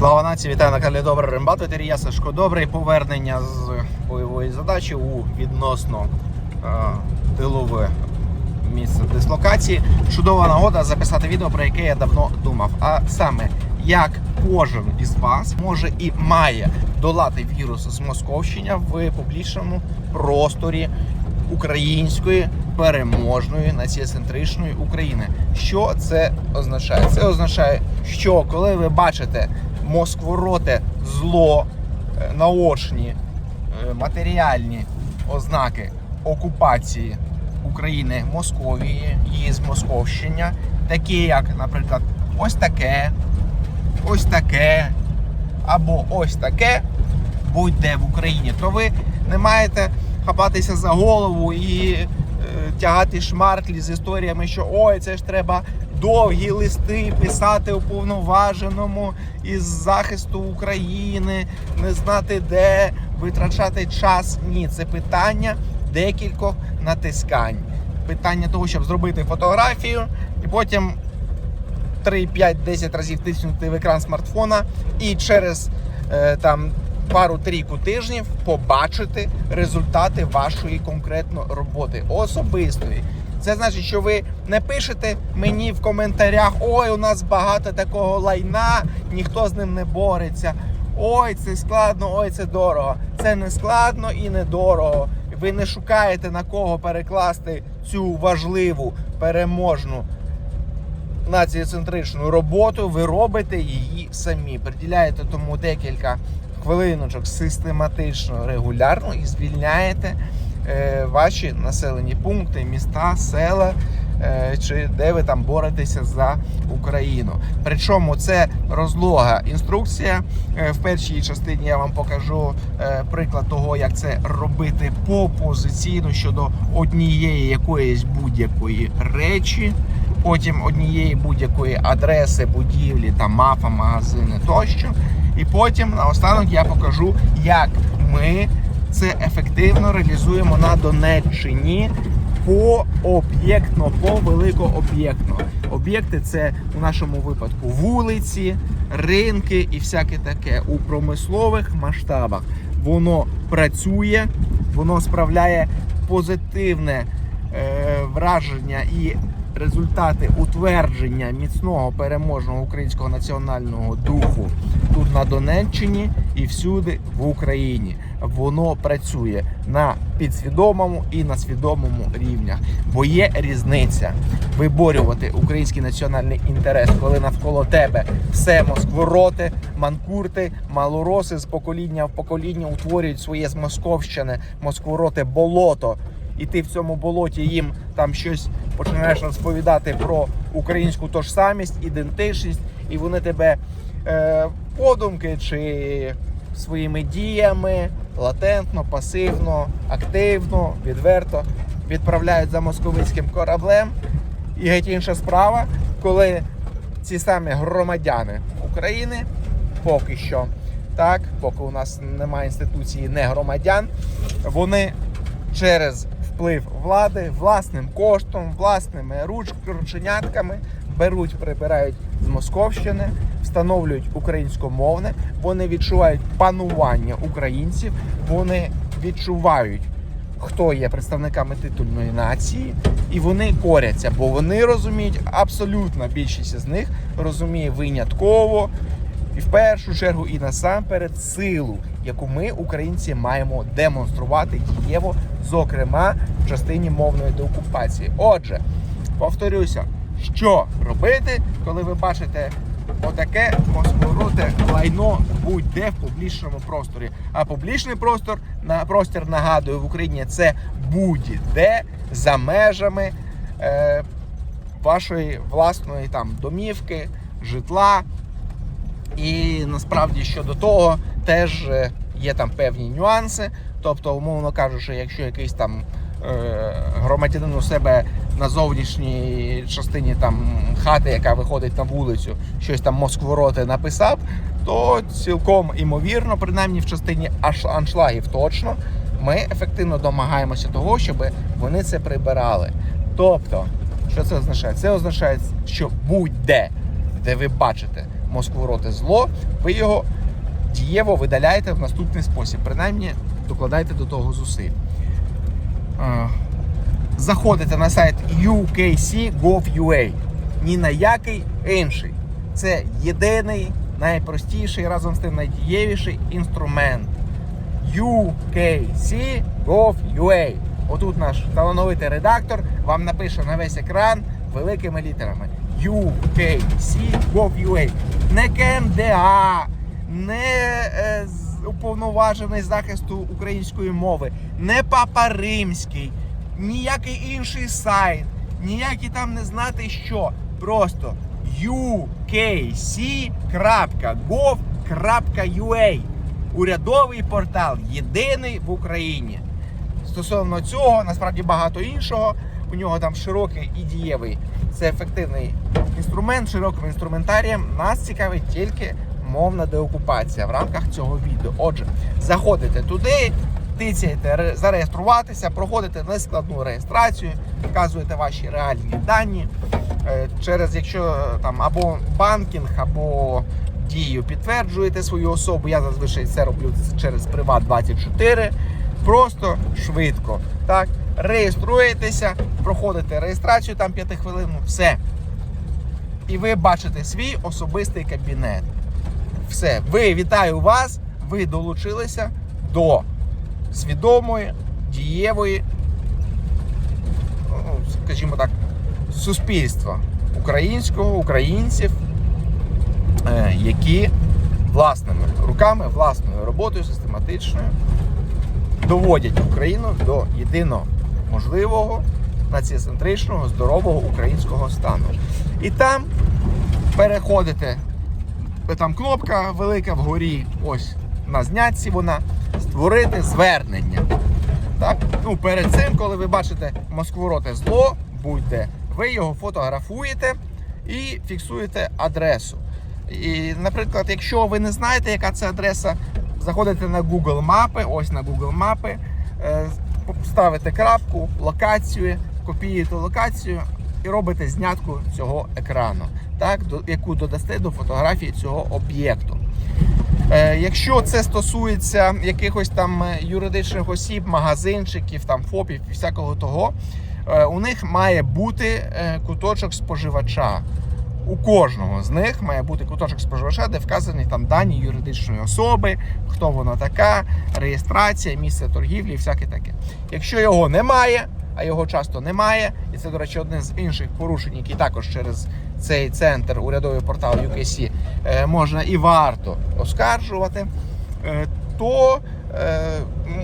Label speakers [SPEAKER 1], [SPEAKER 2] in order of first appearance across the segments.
[SPEAKER 1] Слава нації, вітаю на каналі Добрий Рембат. Ветері я Сашко Добрий. Повернення з бойової задачі у відносно е, тилове місце дислокації. Чудова нагода записати відео, про яке я давно думав. А саме, як кожен із вас може і має долати вірус з Московщення в публічному просторі української переможної націоцентричної України. Що це означає? Це означає, що коли ви бачите москвороте зло, е, наочні е, матеріальні ознаки окупації України Московії, її змосковщення, такі як, наприклад, ось таке, ось таке, або ось таке, будь-де в Україні, то ви не маєте хапатися за голову і е, тягати шмарклі з історіями, що ой, це ж треба довгі листи писати уповноваженому із захисту України, не знати де витрачати час. Ні, це питання декількох натискань. Питання того, щоб зробити фотографію і потім 3, 5, 10 разів тиснути в екран смартфона і через е, там пару-трійку тижнів побачити результати вашої конкретно роботи особистої. Це значить, що ви не пишете мені в коментарях: ой, у нас багато такого лайна, ніхто з ним не бореться. Ой, це складно, ой, це дорого. Це не складно і не дорого. Ви не шукаєте на кого перекласти цю важливу переможну націоцентричну роботу, ви робите її самі. Приділяєте тому декілька хвилиночок систематично, регулярно і звільняєте ваші населені пункти, міста, села. е, Чи де ви там боретеся за Україну? Причому це розлога інструкція. Е, В першій частині я вам покажу е, приклад того, як це робити попозиційно щодо однієї якоїсь будь-якої речі потім однієї будь-якої адреси, будівлі, там мафа, магазини тощо. І потім наостанок я покажу, як ми це ефективно реалізуємо на Донеччині по об'єктно, по великооб'єктно. Об'єкти це у нашому випадку вулиці, ринки і всяке таке у промислових масштабах. Воно працює, воно справляє позитивне е, враження і результати утвердження міцного переможного українського національного духу тут на Донеччині і всюди в Україні. Воно працює на підсвідомому і на свідомому рівнях, бо є різниця виборювати український національний інтерес, коли навколо тебе все москвороти, манкурти, малороси з покоління в покоління утворюють своє з московщини, москвороти болото. І ти в цьому болоті їм там щось починаєш розповідати про українську тожсамість, ідентичність, і вони тебе е, подумки чи своїми діями латентно, пасивно, активно, відверто відправляють за московицьким кораблем. І геть інша справа, коли ці самі громадяни України поки що, так, поки у нас немає інституції не громадян, вони через вплив влади власним коштом, власними руч- рученятками беруть, прибирають з Московщини, встановлюють українськомовне, вони відчувають панування українців, вони відчувають. Хто є представниками титульної нації, і вони коряться, бо вони розуміють, абсолютна більшість з них розуміє винятково і в першу чергу і насамперед силу, яку ми, українці, маємо демонструвати дієво, зокрема в частині мовної деокупації. Отже, повторюся, що робити, коли ви бачите отаке москворуте лайно будь-де в публічному просторі. А публічний простор на простір нагадую в Україні це будь-де за межами е, вашої власної там домівки, житла. І насправді щодо того теж е, є там певні нюанси. Тобто, умовно кажучи, якщо якийсь там е, громадянин у себе на зовнішній частині там хати, яка виходить на вулицю, щось там москвороти написав, то цілком імовірно, принаймні в частині аншлагів точно, ми ефективно домагаємося того, щоб вони це прибирали. Тобто, що це означає? Це означає, що будь-де, де ви бачите Москвороти зло, ви його дієво видаляєте в наступний спосіб. Принаймні, докладайте до того зусиль. Заходите на сайт ukc.gov.ua. Ні на який інший. Це єдиний, найпростіший, разом з тим найдієвіший інструмент. ukc.gov.ua. Отут наш талановитий редактор вам напише на весь екран великими літерами. ukc.gov.ua. Не КМДА, не е, уповноважений захисту української мови, не Папа Римський, ніякий інший сайт, ніякі там не знати що. Просто ukc.gov.ua. Урядовий портал єдиний в Україні. Стосовно цього, насправді багато іншого. У нього там широкий і дієвий. Це ефективний інструмент широким інструментарієм. Нас цікавить тільки мовна деокупація в рамках цього відео. Отже, заходите туди, тицяєте зареєструватися, проходите нескладну реєстрацію, вказуєте ваші реальні дані. Е, Через якщо е, там або банкінг, або дію підтверджуєте свою особу. Я зазвичай це роблю через Приват 24 Просто швидко. Так, реєструєтеся, проходите реєстрацію там 5 хвилин, все. І ви бачите свій особистий кабінет. Все, ви вітаю вас. Ви долучилися до свідомої, дієвої, ну, скажімо так, суспільства українського, українців, е, які власними руками, власною роботою систематичною доводять Україну до єдино можливого націоцентричного здорового українського стану. І там переходите, там кнопка велика вгорі, ось на знятці вона створити звернення. Так? Ну, перед цим, коли ви бачите Москвороте зло, будьте, ви його фотографуєте і фіксуєте адресу. І, наприклад, якщо ви не знаєте, яка це адреса, заходите на Google мапи, ось на Google мапи, е, ставите крапку, локацію, копіюєте локацію і робите знятку цього екрану, так, яку додасте до фотографії цього об'єкту. Е, Якщо це стосується якихось там е, юридичних осіб, магазинчиків, там ФОПів і всякого того, е, у них має бути куточок споживача. У кожного з них має бути куточок споживача, де вказані там дані юридичної особи, хто вона така, реєстрація, місце торгівлі, і всяке таке. Якщо його немає, а його часто немає, і це, до речі, одне з інших порушень, які також через цей центр урядовий портал UKC е, можна і варто оскаржувати, е, то е,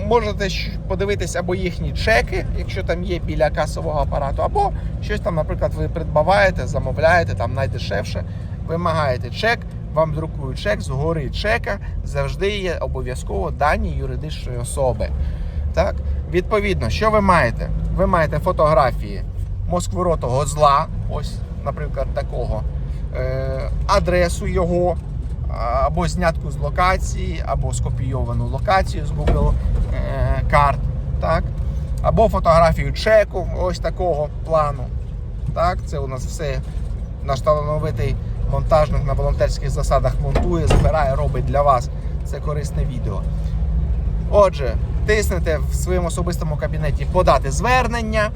[SPEAKER 1] можете подивитись або їхні чеки, якщо там є біля касового апарату, або щось там, наприклад, ви придбаваєте, замовляєте там найдешевше, вимагаєте чек, вам друкують чек, згори чека завжди є обов'язково дані юридичної особи. Так, відповідно, що ви маєте? Ви маєте фотографії москворотого зла, ось, наприклад, такого, е, адресу його, або знятку з локації, або скопійовану локацію з Google е, карт, так? або фотографію чеку, ось такого плану. Так, це у нас все наш талановитий монтажник на волонтерських засадах монтує, збирає, робить для вас це корисне відео. Отже, тиснете в своєму особистому кабінеті подати звернення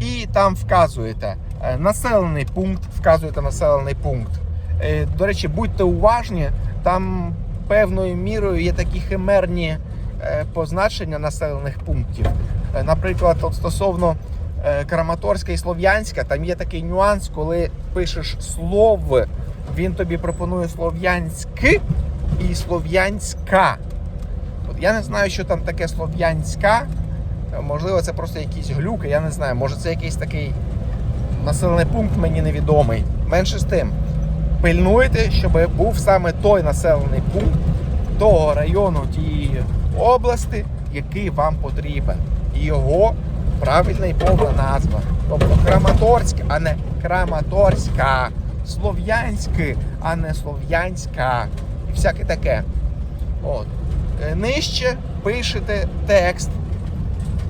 [SPEAKER 1] і там вказуєте населений пункт, вказуєте населений пункт. Е, До речі, будьте уважні, там певною мірою є такі химерні е, позначення населених пунктів. Е, Наприклад, от стосовно е, Краматорська і Слов'янська, там є такий нюанс, коли пишеш слов, він тобі пропонує слов'янськ і слов'янська. От я не знаю, що там таке слов'янська. Е, Можливо, це просто якісь глюки, я не знаю. Може це якийсь такий населений пункт мені невідомий. Менше з тим. Пильнуйте, щоб був саме той населений пункт того району тієї області, який вам потрібен. І його правильна і повна назва. Тобто Краматорськ, а не Краматорська. Слов'янськ, а не Слов'янська. І всяке таке. От. Е, Нижче пишете текст.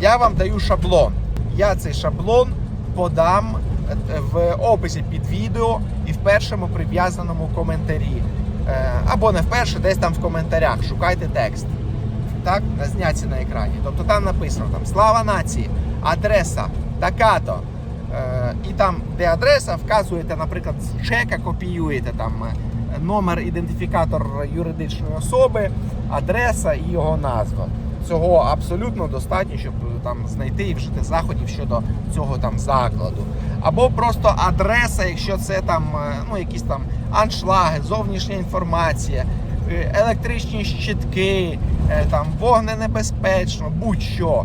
[SPEAKER 1] Я вам даю шаблон. Я цей шаблон подам в описі під відео і в першому прив'язаному коментарі. Е, Або не вперше, десь там в коментарях. Шукайте текст. Так, на зняці на екрані. Тобто там написано там Слава нації, адреса, така-то. Е, і там, де адреса, вказуєте, наприклад, з чека копіюєте там е, номер, ідентифікатор юридичної особи, адреса і його назва. Цього абсолютно достатньо, щоб е, там знайти і вжити заходів щодо цього там закладу. Або просто адреса, якщо це там е, ну, якісь там аншлаги, зовнішня інформація, е, електричні щитки, е, там вогненебезпечно, будь-що.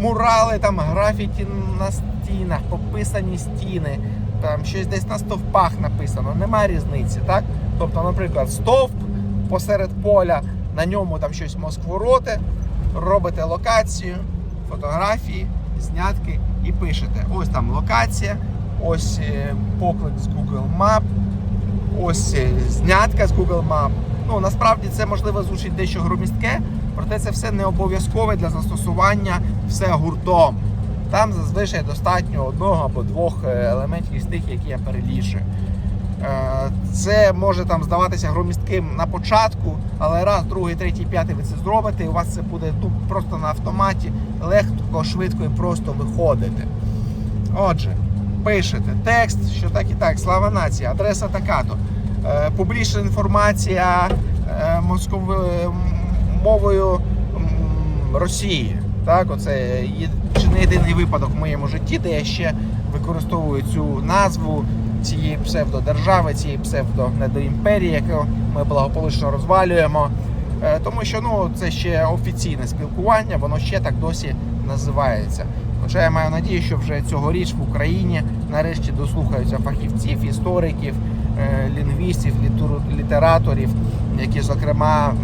[SPEAKER 1] Мурали, там графіті на стінах, пописані стіни, там щось десь на стовпах написано, немає різниці, так? Тобто, наприклад, стовп посеред поля, на ньому там щось москвороти, робите локацію, фотографії, знятки і пишете. Ось там локація, ось е, поклик з Google Map, ось е, знятка з Google Map. Ну насправді це можливо звучить дещо громістке, проте це все не обов'язкове для застосування все гуртом. Там зазвичай достатньо одного або двох е, елементів з тих, які я перелічую. Е, Це може там здаватися громістким на початку, але раз, другий, третій, п'ятий ви це зробите, і у вас це буде ну, просто на автоматі легко, швидко і просто виходити. Отже, пишете текст, що так і так, слава нації, адреса така-то. Е, Публічна інформація е, московою мовою м, Росії. Так, оце є чи не єдиний випадок в моєму житті, де я ще використовую цю назву цієї псевдодержави, цієї псевдонедоімперії, яку ми благополучно розвалюємо. Е, Тому що ну, це ще офіційне спілкування, воно ще так досі називається. Хоча я маю надію, що вже цьогоріч в Україні нарешті дослухаються фахівців, істориків, е, лінгвістів, літераторів, які, зокрема,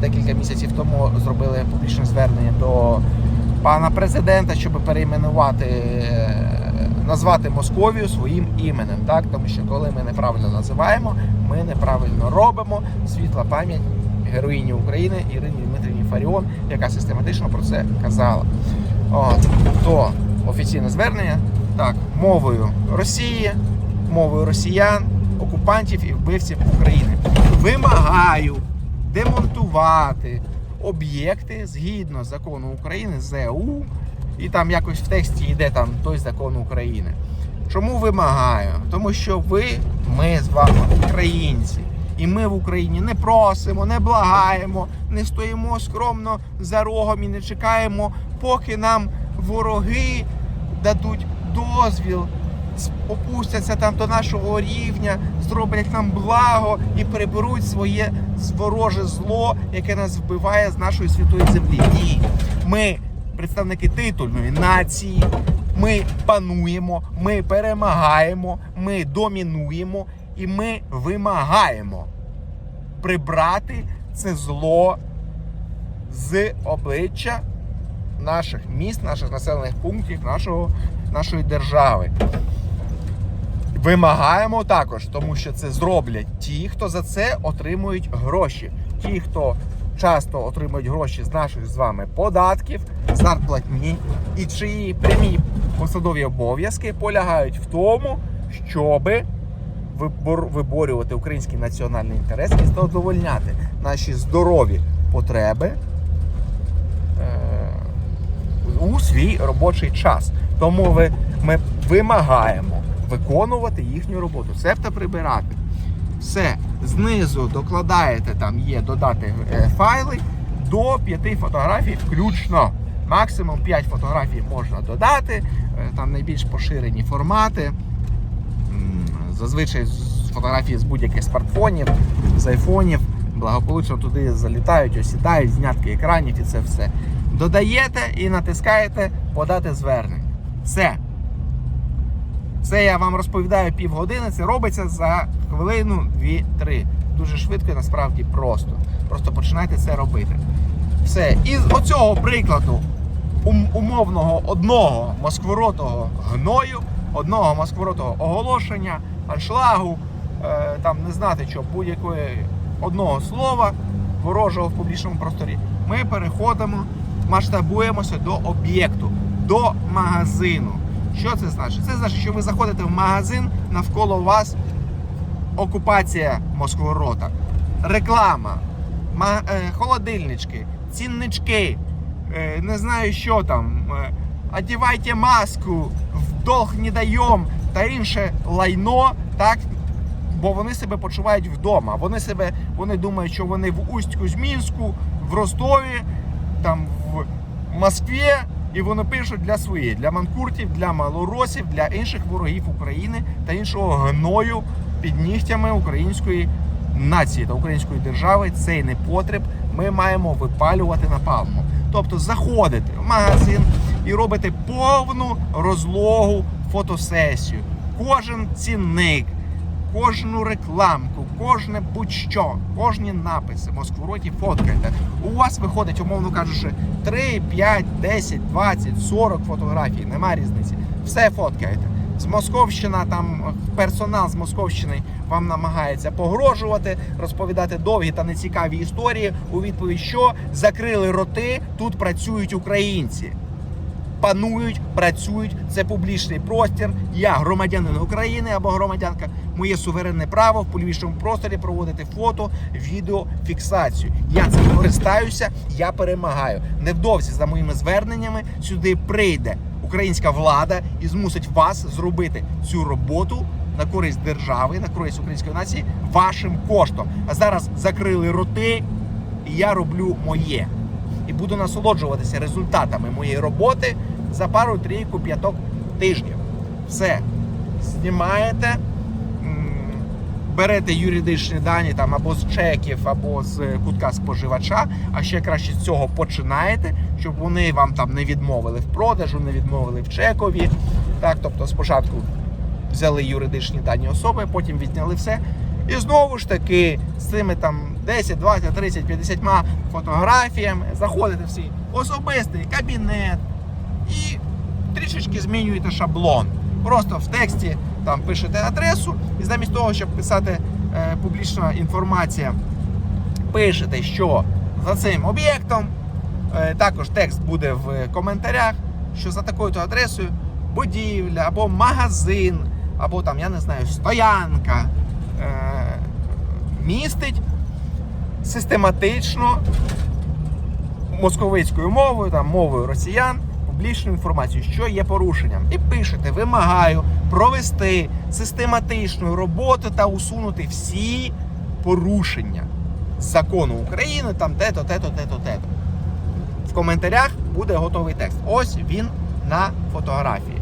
[SPEAKER 1] декілька місяців тому зробили публічне звернення до пана президента, щоб перейменувати, е, назвати Московію своїм іменем. Так? Тому що коли ми неправильно називаємо, ми неправильно робимо. Світла пам'ять героїні України Ірині Дмитрівні Фаріон, яка систематично про це казала. От, то офіційне звернення так, мовою Росії, мовою росіян, окупантів і вбивців України. Вимагаю демонтувати об'єкти згідно закону України ЗЕУ, і там якось в тексті йде там той закон України. Чому вимагаю? Тому що ви, ми з вами українці. І ми в Україні не просимо, не благаємо, не стоїмо скромно за рогом і не чекаємо, поки нам вороги дадуть дозвіл, опустяться там до нашого рівня, зроблять нам благо і приберуть своє вороже зло, яке нас вбиває з нашої святої землі. Ні, ми представники титульної нації. Ми пануємо, ми перемагаємо, ми домінуємо і ми вимагаємо прибрати це зло з обличчя наших міст, наших населених пунктів, нашого, нашої держави. Вимагаємо також, тому що це зроблять ті, хто за це отримують гроші. Ті, хто часто отримують гроші з наших з вами податків, зарплатні, і чиї прямі посадові обов'язки полягають в тому, щоби виборювати український національний інтерес і задовольняти наші здорові потреби е, у свій робочий час. Тому ви, ми вимагаємо виконувати їхню роботу, себто прибирати. Все, знизу докладаєте, там є додати е, файли до 5 фотографій включно. Максимум 5 фотографій можна додати, е, там найбільш поширені формати. Зазвичай фотографії з будь-яких смартфонів, з айфонів, благополучно туди залітають, осідають, знятки екранів і це все. Додаєте і натискаєте подати звернення. Все. Це я вам розповідаю півгодини. Це робиться за хвилину, дві-три. Дуже швидко і насправді просто. Просто починайте це робити. Все. І з оцього прикладу умовного одного москворотого гною, одного москворотого оголошення, аншлагу, е, там не знати що, будь-якої одного слова ворожого в публічному просторі, ми переходимо, масштабуємося до об'єкту, до магазину. Що це значить? Це значить, що ви заходите в магазин, навколо вас окупація Москворота, реклама, е, холодильнички, ціннички, е, не знаю що там. е, Одівайте маску, в не даємо та інше лайно, так? Бо вони себе почувають вдома. Вони себе вони думають, що вони в Усть-Кузьмінську, в Ростові, там в Москві, і вони пишуть для своїх, для манкуртів, для малоросів, для інших ворогів України та іншого гною під нігтями української нації та української держави. Цей непотреб ми маємо випалювати напалмом. Тобто заходите в магазин і робите повну розлогу фотосесію. Кожен цінник, кожну рекламку, кожне будь-що, кожні написи Москвороті фоткайте. У вас виходить, умовно кажучи, 3, 5, 10, 20, 40 фотографій, нема різниці. Все фоткаєте. З Московщина, там персонал з Московщини вам намагається погрожувати, розповідати довгі та нецікаві історії. У відповідь, що закрили роти, тут працюють українці панують, працюють. Це публічний простір. Я громадянин України або громадянка. Моє суверенне право в публічному просторі проводити фото, відео, фіксацію. Я цим користаюся, я перемагаю. Невдовзі за моїми зверненнями сюди прийде українська влада і змусить вас зробити цю роботу. На користь держави, на користь української нації вашим коштом. А зараз закрили роти, і я роблю моє і буду насолоджуватися результатами моєї роботи за пару трійку п'яток тижнів. Все. Знімаєте, берете юридичні дані там або з чеків, або з кутка споживача, а ще краще з цього починаєте, щоб вони вам там не відмовили в продажу, не відмовили в чекові. Так, тобто спочатку взяли юридичні дані особи, потім відняли все. І знову ж таки, з цими там 10, 20, 30, 50 фотографіями заходите в свій особистий кабінет і трішечки змінюєте шаблон. Просто в тексті там пишете адресу, і замість того, щоб писати е, публічна інформація, пишете, що за цим об'єктом. Е, також текст буде в коментарях, що за такою-то адресою будівля або магазин, або там, я не знаю, стоянка містить систематично московицькою мовою, там, мовою росіян, публічну інформацію, що є порушенням. І пишете, вимагаю провести систематичну роботу та усунути всі порушення закону України, там те-то, те-то, те-то, те-то. В коментарях буде готовий текст. Ось він на фотографії.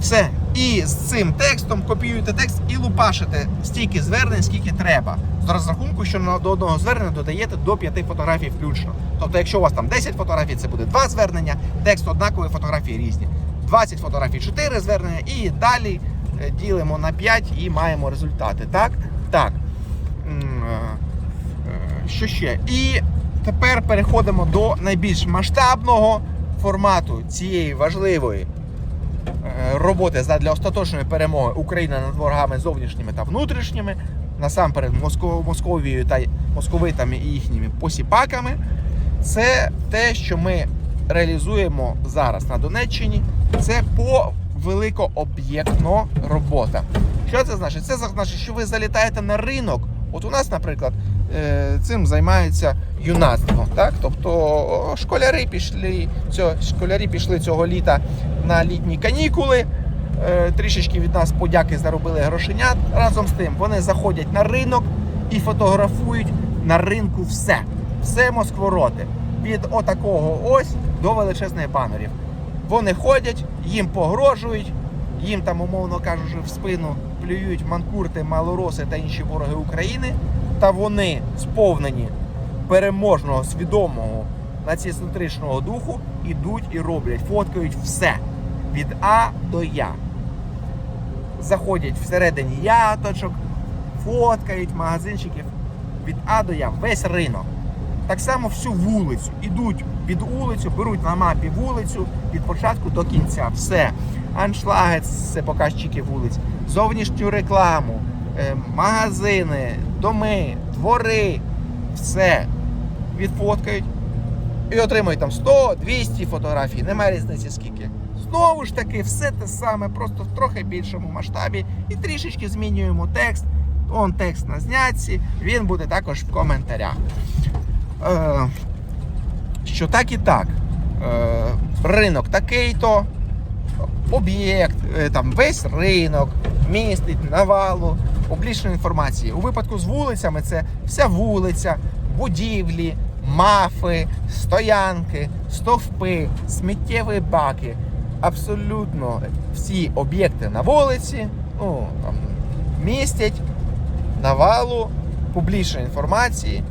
[SPEAKER 1] Все. І з цим текстом копіюєте текст і лупашите стільки звернень, скільки треба. З розрахунку, що до одного звернення додаєте до 5 фотографій включно. Тобто, якщо у вас там 10 фотографій, це буде 2 звернення, текст однаковий, фотографії різні. 20 фотографій, 4 звернення, і далі е, ділимо на 5 і маємо результати. Так? Так. Е, е, Що ще? І тепер переходимо до найбільш масштабного формату цієї важливої роботи для остаточної перемоги України над ворогами зовнішніми та внутрішніми, насамперед Московією та московитами і їхніми посіпаками. Це те, що ми реалізуємо зараз на Донеччині. Це по великооб'єктно робота. Що це значить? Це значить, що ви залітаєте на ринок. От у нас, наприклад, е, цим займається юнацтво. Так? Тобто школяри пішли, цього, школярі пішли цього літа на літні канікули. Е, Трішечки від нас подяки заробили грошенят. Разом з тим вони заходять на ринок і фотографують на ринку все. Все москвороти. Від отакого ось до величезних банерів. Вони ходять, їм погрожують, їм там, умовно кажучи, в спину плюють манкурти, малороси та інші вороги України. Та вони сповнені переможного, свідомого націцентричного духу, ідуть і роблять, фоткають все від А до Я. Заходять всередині яточок, фоткають магазинчиків від А до Я, весь ринок. Так само всю вулицю. Ідуть під вулицю, беруть на мапі вулицю від початку до кінця. Все. Аншлаги це показчики вулиць, зовнішню рекламу, магазини, доми, двори, все відфоткають і отримують там 100-200 фотографій. Немає різниці скільки. Знову ж таки, все те саме, просто в трохи більшому масштабі. І трішечки змінюємо текст. Он текст на знятці, він буде також в коментарях. Е, що так і так. Е, ринок такий-то, об'єкт, е, там весь ринок містить навалу публічної інформації. У випадку з вулицями це вся вулиця, будівлі, мафи, стоянки, стовпи, сміттєві баки. Абсолютно всі об'єкти на вулиці ну, там, містять навалу публічної інформації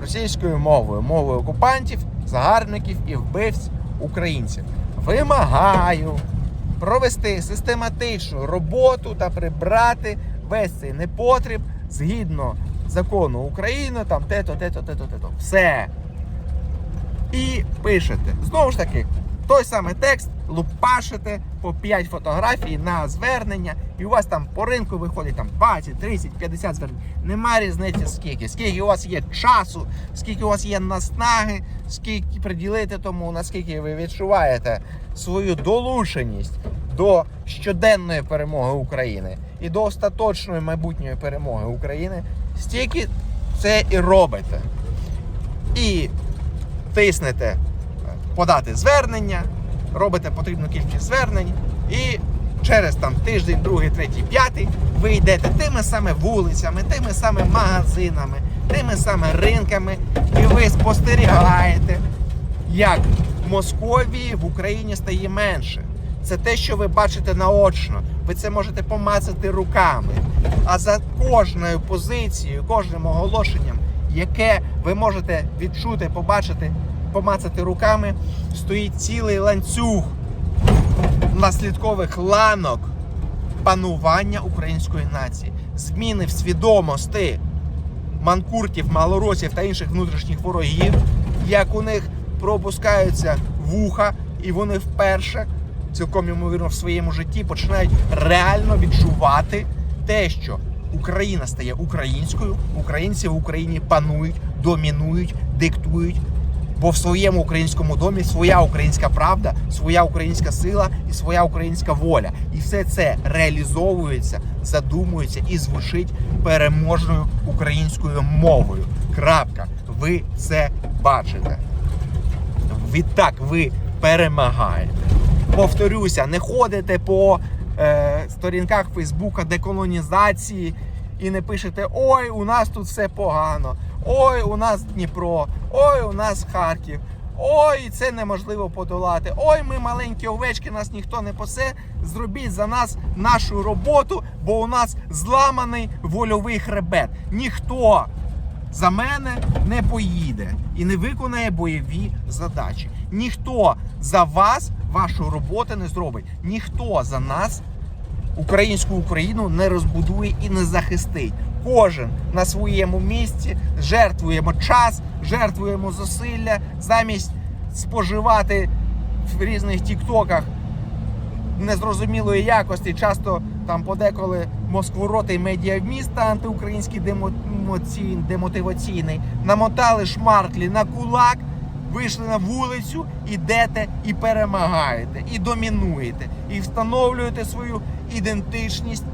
[SPEAKER 1] російською мовою, мовою окупантів, загарбників і вбивць українців. Вимагаю провести систематичну роботу та прибрати весь цей непотріб згідно закону України, там те-то, те-то, те-то, те-то. Все. І пишете. Знову ж таки, той самий текст лупашите по 5 фотографій на звернення, і у вас там по ринку виходить там 20, 30, 50 звернень. Нема різниці скільки. Скільки у вас є часу, скільки у вас є наснаги, скільки приділити тому, наскільки ви відчуваєте свою долученість до щоденної перемоги України і до остаточної майбутньої перемоги України, стільки це і робите. І тиснете подати звернення, робите потрібну кількість звернень, і через там тиждень, другий, третій, п'ятий ви йдете тими саме вулицями, тими саме магазинами, тими саме ринками, і ви спостерігаєте, як в Московії в Україні стає менше. Це те, що ви бачите наочно. Ви це можете помацати руками. А за кожною позицією, кожним оголошенням, яке ви можете відчути, побачити, помацати руками, стоїть цілий ланцюг наслідкових ланок панування української нації, зміни в свідомості манкуртів, малоросів та інших внутрішніх ворогів, як у них пропускаються вуха, і вони вперше, цілком ймовірно, в своєму житті починають реально відчувати те, що Україна стає українською, українці в Україні панують, домінують, диктують. Бо в своєму українському домі своя українська правда, своя українська сила і своя українська воля. І все це реалізовується, задумується і звучить переможною українською мовою. Крапка. Ви це бачите. Відтак ви перемагаєте. Повторюся, не ходите по е, сторінках Фейсбука деколонізації і не пишете Ой, у нас тут все погано. Ой, у нас Дніпро, ой, у нас Харків. Ой, це неможливо подолати. Ой, ми маленькі овечки, нас ніхто не посе. Зробіть за нас нашу роботу, бо у нас зламаний вольовий хребет. Ніхто за мене не поїде і не виконає бойові задачі. Ніхто за вас вашу роботу не зробить. Ніхто за нас українську Україну не розбудує і не захистить. Кожен на своєму місці жертвуємо час, жертвуємо зусилля замість споживати в різних тіктоках незрозумілої якості, часто там подеколи москворотий медіавміст та антиукраїнський демотиваційний, намотали шмарклі на кулак, вийшли на вулицю, ідете і перемагаєте, і домінуєте, і встановлюєте свою ідентичність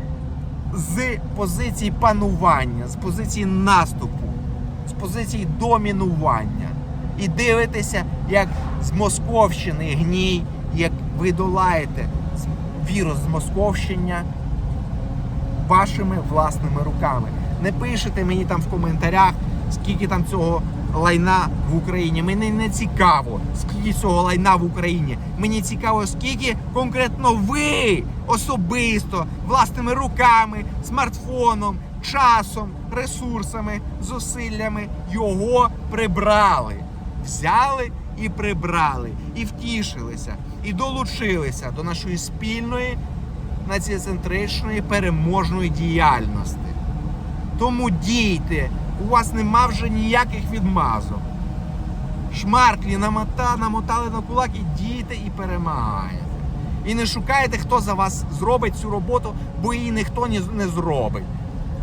[SPEAKER 1] з позиції панування, з позиції наступу, з позиції домінування. І дивитеся, як з Московщини гній, як ви долаєте вірус з Московщення вашими власними руками. Не пишете мені там в коментарях, скільки там цього лайна в Україні. Мені не цікаво, скільки цього лайна в Україні. Мені цікаво, скільки конкретно ви особисто, власними руками, смартфоном, часом, ресурсами, зусиллями його прибрали. Взяли і прибрали, і втішилися, і долучилися до нашої спільної націоцентричної переможної діяльності. Тому дійте, у вас нема вже ніяких відмазок. Шмарклі намота, намотали на кулак і дійте і перемагаєте. І не шукайте, хто за вас зробить цю роботу, бо її ніхто не зробить.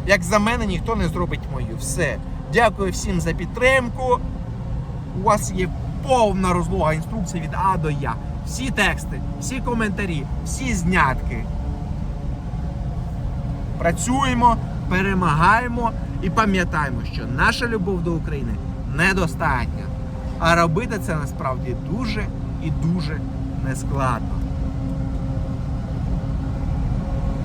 [SPEAKER 1] Як за мене, ніхто не зробить мою. Все. Дякую всім за підтримку. У вас є повна розлога інструкцій від А до Я. всі тексти, всі коментарі, всі знятки. Працюємо, перемагаємо і пам'ятаємо, що наша любов до України недостатня. А робити це насправді дуже і дуже нескладно.